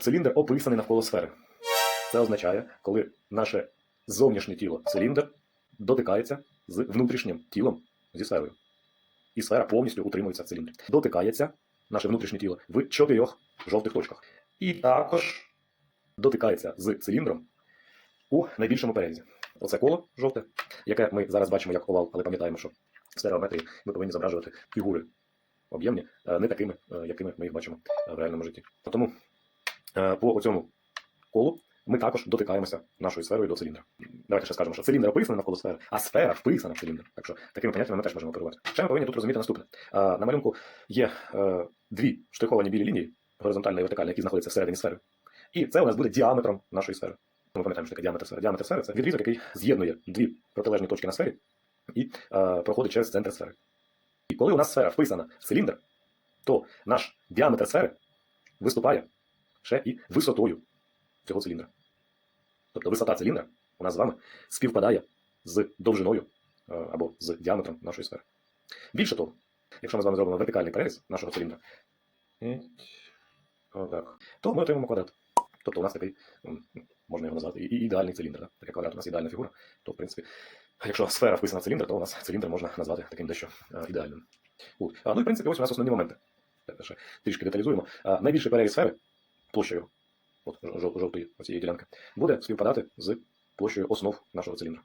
циліндр описаний навколо сфери. Це означає, коли наше зовнішнє тіло циліндр дотикається з внутрішнім тілом зі сферою. І сфера повністю утримується в циліндрі. Дотикається наше внутрішнє тіло в чотирьох жовтих точках. І також дотикається з циліндром у найбільшому перерізі. Оце коло жовте, яке ми зараз бачимо як овал, але пам'ятаємо, що в стереометрії ми повинні зображувати фігури об'ємні, е, не такими, е, якими ми їх бачимо е, в реальному житті. Тому по цьому колу ми також дотикаємося нашою сферою до циліндра. Давайте ще скажемо, що циліндр описаний навколо сфери, а сфера вписана в циліндр. Так що такими поняттями ми теж можемо оперувати. Ще ми повинні тут розуміти наступне. Е, На малюнку є е, дві штриховані білі лінії, горизонтальна і вертикальна, які знаходяться всередині сфери. І це у нас буде діаметром нашої сфери. Ми пам'ятаємо, що таке діаметр сфери. Діаметр сфери це відрізок, який з'єднує дві протилежні точки на сфері і е, проходить через центр сфери. І коли у нас сфера вписана в циліндр, то наш діаметр сфери виступає ще і висотою цього циліндра. Тобто висота циліндра у нас з вами співпадає з довжиною е, або з діаметром нашої сфери. Більше того, якщо ми з вами зробимо вертикальний переріз нашого циліндра, то ми отримаємо квадрат. Тобто у нас такий, можна його назвати, і- ідеальний циліндр. Таке квадрат у нас ідеальна фігура. То, в принципі, якщо сфера вписана в циліндр, то у нас циліндр можна назвати таким дещо е, ідеальним. От. А, ну і в принципі, ось у нас основні моменти. Трішки деталізуємо. А, найбільший переріз сфери площею от, жовтої оцієї ділянки буде співпадати з площею основ нашого циліндра.